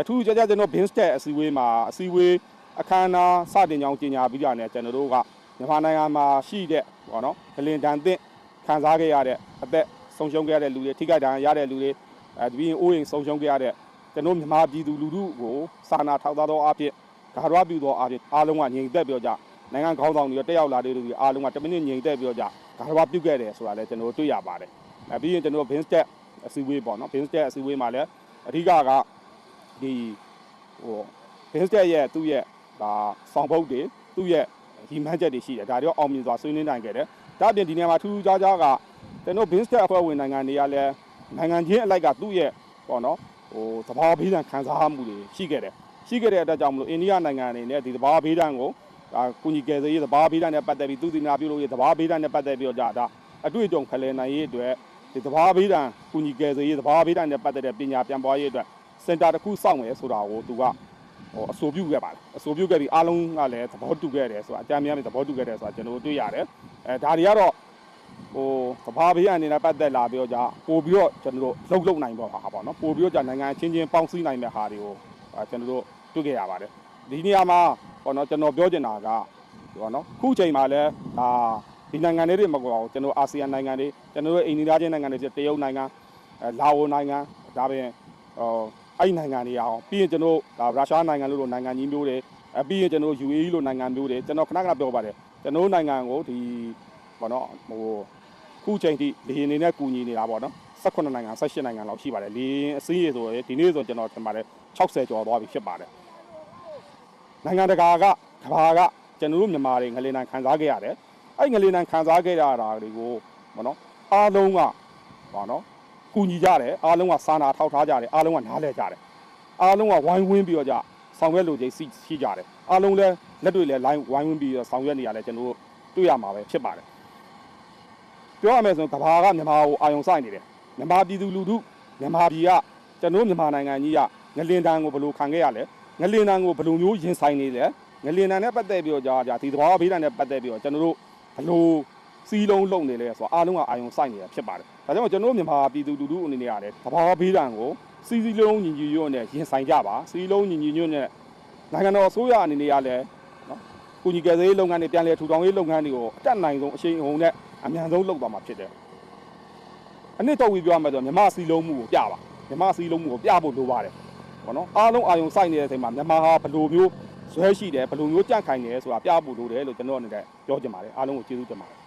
အထူးကြကြကျွန်တော် bin stat အစည်းအဝေးမှာအစည်းအဝေးအခမ်းအနားစတင်ကြောင်းကြေညာပြီးတာနဲ့ကျွန်တော်တို့ကမြန်မာနိုင်ငံမှာရှိတဲ့ပေါ့နော်ဒလင်တန်သင့်ခံစားခဲ့ရတဲ့အသက်ဆုံးရှုံးခဲ့ရတဲ့လူတွေထိခိုက်ဒဏ်ရာရတဲ့လူတွေအဲဒီပြီးရင်အိုးအိမ်ဆုံးရှုံးခဲ့ရတဲ့ကျွန်တော်မြန်မာပြည်သူလူထုကိုစာနာထောက်ထားသောအဖြစ်ဂါရဝပြုသောအဖြစ်အားလုံးကငြိမ်သက်ပြောကြနိုင်ငံခေါင်းဆောင်တွေတက်ရောက်လာတဲ့လူတွေအားလုံးကတမိနစ်ငြိမ်သက်ပြောကြဂါရဝပြုခဲ့တယ်ဆိုတာလည်းကျွန်တော်တို့တွေ့ရပါတယ်အဲပြီးရင်ကျွန်တော် bin stat အစည်းအဝေးပေါ့နော် bin stat အစည်းအဝေးမှာလည်းအဓိကက ဒီဟို bin stat ရဲ့သူ့ရဲ့ဒါဆောင်ပုတ်တွေသူ့ရဲ့ဒီမှန်းချက်တွေရှိတယ်ဒါတွေတော့အောင်မြင်စွာဆွေးနွေးနိုင်ခဲ့တယ်ဒါအပြင်ဒီနေရာမှာထူးထူးခြားခြားကကျွန်တော် bin stat အဖွဲ့ဝင်နိုင်ငံတွေကလည်းနိုင်ငံချင်းအလိုက်ကသူ့ရဲ့ပေါ့နော်ဟိုသဘာဝဘေးဒဏ်ခံစားမှုတွေရှိခဲ့တယ်ရှိခဲ့တဲ့အတွက်ကြောင့်မလို့အိန္ဒိယနိုင်ငံအနေနဲ့ဒီသဘာဝဘေးဒဏ်ကိုဒါကုညီကယ်ဆယ်ရေးသဘာဝဘေးဒဏ်နဲ့ပတ်သက်ပြီးသူတိနာပြုလို့ရေးသဘာဝဘေးဒဏ်နဲ့ပတ်သက်ပြီးတော့ဒါအတွေ့အကြုံဖလှယ်နိုင်ရေးအတွက်ဒီသဘာဝဘေးဒဏ်ကုညီကယ်ဆယ်ရေးသဘာဝဘေးဒဏ်နဲ့ပတ်သက်တဲ့ပညာပြန်ပွားရေးအတွက် စင်တာတစ်ခုစောင့်မယ်ဆိုတာကိုသူကဟိုအဆိုပြုခဲ့ပါတယ်အဆိုပြုခဲ့ပြီးအားလုံးကလည်းသဘောတူခဲ့တယ်ဆိုတာအကြမ်းများနဲ့သဘောတူခဲ့တယ်ဆိုတာကျွန်တော်တို့တွေ့ရတယ်အဲဒါတွေကတော့ဟိုသဘာဘေးအနေနဲ့ပတ်သက်လာပြီးတော့ကြာပို့ပြီးတော့ကျွန်တော်တို့လှုပ်လှုပ်နိုင်ပေါ့ဟာပေါ့နော်ပို့ပြီးတော့ကြာနိုင်ငံချင်းချင်းပေါင်းစည်းနိုင်တဲ့ဟာတွေကိုကျွန်တော်တို့တွေ့ခဲ့ရပါတယ်ဒီနေရာမှာပေါ့နော်ကျွန်တော်ပြောချင်တာကပေါ့နော်ခုချိန်မှာလည်းဒါဒီနိုင်ငံတွေမကောကျွန်တော်အာဆီယံနိုင်ငံတွေကျွန်တော်တို့အိန္ဒိယချင်းနိုင်ငံတွေတရုတ်နိုင်ငံလာအိုနိုင်ငံဒါပြင်ဟို အဲ့ဒီနိုင်ငံတွေအောင်ပြီးရင်ကျွန်တော်ဒါရုရှားနိုင်ငံလို့လို့နိုင်ငံကြီးမျိုးတွေအပြီးရင်ကျွန်တော် UAE လို့နိုင်ငံမျိုးတွေကျွန်တော်ခဏခဏပြောပါတယ်ကျွန်တော်နိုင်ငံကိုဒီပေါ့နော်ဟိုခုချိန်ထိလေရင်နေနဲ့ကူညီနေတာပေါ့နော်18နိုင်ငံ18နိုင်ငံလောက်ရှိပါတယ်လေရင်အစည်းအရေဆိုရင်ဒီနေ့ဆိုကျွန်တော်ထင်ပါတယ်60ကျော်သွားပြီဖြစ်ပါတယ်နိုင်ငံတကာကကဘာကကျွန်တော်တို့မြန်မာတွေငလင်တန်ခံစားခဲ့ရတယ်အဲ့ငလင်တန်ခံစားခဲ့ရတာတွေကိုပေါ့နော်အားလုံးကပေါ့နော် ကူညီကြတယ်အားလုံးကစာနာထောက်ထားကြတယ်အားလုံးကနားလဲကြတယ်အားလုံးကဝိုင်းဝန်းပြီးတော့ကြဆောင်ရွက်လို့ချင်းရှိကြတယ်အားလုံးလည်းလက်တွေလည်း line ဝိုင်းဝန်းပြီးတော့ဆောင်ရွက်နေရတယ်ကျွန်တော်တို့တွေ့ရမှာပဲဖြစ်ပါတယ်ပြောရမယ်ဆိုရင်ကဘာကမြန်မာကိုအာယုံဆိုင်နေတယ်မြန်မာပြည်သူလူထုမြန်မာပြည်ကကျွန်တော်မြန်မာနိုင်ငံကြီးကငလင်တန်ကိုဘယ်လိုခံခဲ့ရလဲငလင်တန်ကိုဘယ်လိုမျိုးရင်ဆိုင်နေလဲငလင်တန်နဲ့ပတ်သက်ပြီးတော့ကြာကြာဒီသဘာဝဘေးဒဏ်နဲ့ပတ်သက်ပြီးတော့ကျွန်တော်တို့ဘယ်လို စီးလုံးလုံနေလဲဆိုတော့အားလုံးကအာယုံဆိုင်နေတာဖြစ်ပါတယ်ဒါကြောင့်ကျွန်တော်မြန်မာပြည်သူလူထုအနေနဲ့ရတယ်သဘာဝဘေးဒဏ်ကိုစီးစီးလုံးညီညီညွတ်နဲ့ရင်ဆိုင်ကြပါစီးလုံးညီညီညွတ်နဲ့နိုင်ငံတော်အစိုးရအနေနဲ့ရလဲနော်ကုညီကယ်ဆယ်ရေးလုပ်ငန်းတွေပြန်လည်ထူထောင်ရေးလုပ်ငန်းတွေကိုအတက်နိုင်ဆုံးအရှိန်အဟုန်နဲ့အမြန်ဆုံးလုပ်သွားမှာဖြစ်တယ်အနှစ်တော့ဝီပြောရမယ်ဆိုမြမစီလုံးမှုကိုပြပါမြမစီလုံးမှုကိုပြဖို့လိုပါတယ်ဘောနော်အားလုံးအာယုံစိုက်နေတဲ့အချိန်မှာမြန်မာဟာဘယ်လိုမျိုးဇွဲရှိတယ်ဘယ်လိုမျိုးကြန့်ခိုင်နေလဲဆိုတာပြဖို့လိုတယ်လို့ကျွန်တော်အနေနဲ့ပြောချင်ပါတယ်အားလုံးကိုကျေးဇူးတင်ပါတယ်